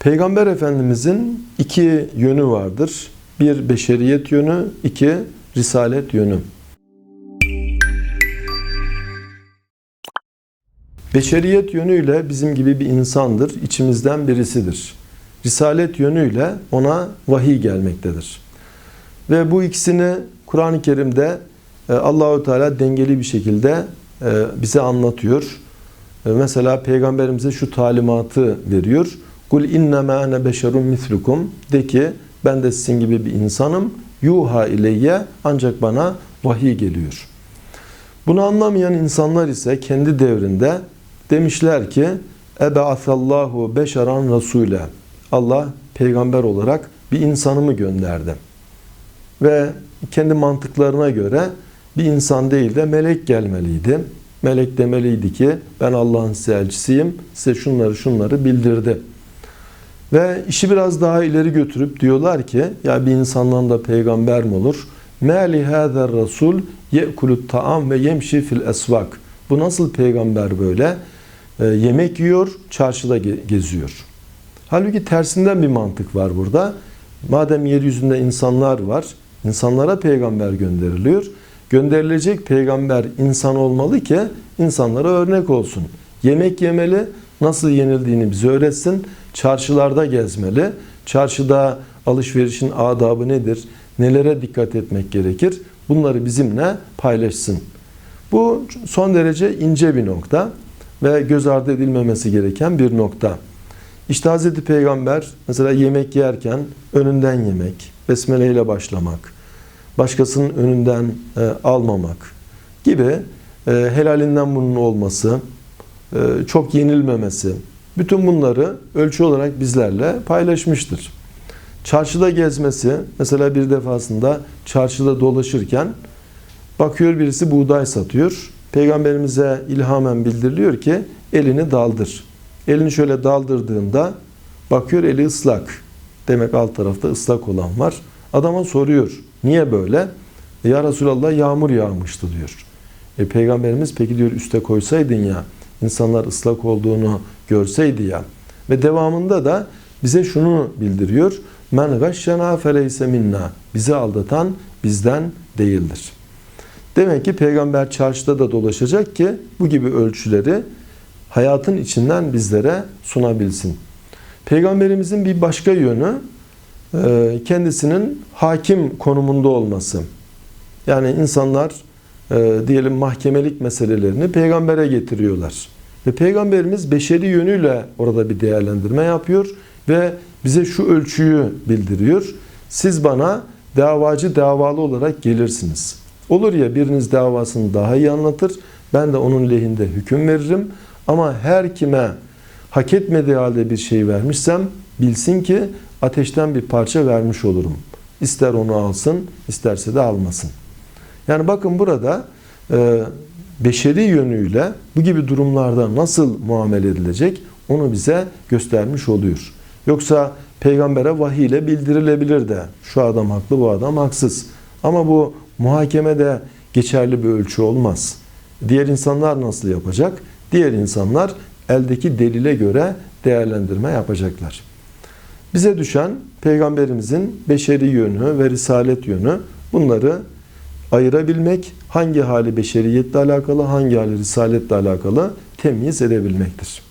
Peygamber Efendimizin iki yönü vardır. Bir beşeriyet yönü, iki risalet yönü. Beşeriyet yönüyle bizim gibi bir insandır, içimizden birisidir. Risalet yönüyle ona vahiy gelmektedir. Ve bu ikisini Kur'an-ı Kerim'de e, Allahu Teala dengeli bir şekilde e, bize anlatıyor. E, Mesela peygamberimize şu talimatı veriyor. Kul innema ene beşerun mislukum de ki ben de sizin gibi bir insanım. Yuha ileyye ancak bana vahiy geliyor. Bunu anlamayan insanlar ise kendi devrinde demişler ki Ebe'asallahu beşeran rasule. Allah peygamber olarak bir insanımı gönderdi. Ve kendi mantıklarına göre bir insan değil de melek gelmeliydi. Melek demeliydi ki ben Allah'ın size elçisiyim. Size şunları şunları bildirdi. Ve işi biraz daha ileri götürüp diyorlar ki ya bir insandan da peygamber mi olur? Meli hazer rasul ye'kulut ta'am ve yemşi fil esvak. Bu nasıl peygamber böyle? E, yemek yiyor, çarşıda ge- geziyor. Halbuki tersinden bir mantık var burada. Madem yeryüzünde insanlar var, insanlara peygamber gönderiliyor. Gönderilecek peygamber insan olmalı ki insanlara örnek olsun. Yemek yemeli, nasıl yenildiğini bize öğretsin. Çarşılarda gezmeli. Çarşıda alışverişin adabı nedir? Nelere dikkat etmek gerekir? Bunları bizimle paylaşsın. Bu son derece ince bir nokta ve göz ardı edilmemesi gereken bir nokta. İşte Hz. Peygamber mesela yemek yerken önünden yemek, besmele ile başlamak, başkasının önünden e, almamak gibi e, helalinden bunun olması, e, çok yenilmemesi, bütün bunları ölçü olarak bizlerle paylaşmıştır. Çarşıda gezmesi, mesela bir defasında çarşıda dolaşırken bakıyor birisi buğday satıyor. Peygamberimize ilhamen bildiriliyor ki elini daldır. Elini şöyle daldırdığında bakıyor eli ıslak. Demek alt tarafta ıslak olan var. Adama soruyor. Niye böyle? E, ya Resulallah yağmur yağmıştı diyor. E, Peygamberimiz peki diyor üste koysaydın ya insanlar ıslak olduğunu görseydi ya. Ve devamında da bize şunu bildiriyor. Men gashşena feleyse minna. Bizi aldatan bizden değildir. Demek ki peygamber çarşıda da dolaşacak ki bu gibi ölçüleri hayatın içinden bizlere sunabilsin. Peygamberimizin bir başka yönü e, kendisinin hakim konumunda olması. Yani insanlar e, diyelim mahkemelik meselelerini peygambere getiriyorlar. Ve peygamberimiz beşeri yönüyle orada bir değerlendirme yapıyor ve bize şu ölçüyü bildiriyor. Siz bana davacı davalı olarak gelirsiniz. Olur ya biriniz davasını daha iyi anlatır, ben de onun lehinde hüküm veririm. Ama her kime hak etmediği halde bir şey vermişsem bilsin ki ateşten bir parça vermiş olurum. İster onu alsın, isterse de almasın. Yani bakın burada e, beşeri yönüyle bu gibi durumlarda nasıl muamele edilecek onu bize göstermiş oluyor. Yoksa peygambere vahiy ile bildirilebilir de şu adam haklı bu adam haksız. Ama bu muhakemede geçerli bir ölçü olmaz. Diğer insanlar nasıl yapacak? Diğer insanlar eldeki delile göre değerlendirme yapacaklar. Bize düşen peygamberimizin beşeri yönü ve risalet yönü bunları ayırabilmek, hangi hali beşeriyetle alakalı, hangi hali risaletle alakalı temyiz edebilmektir.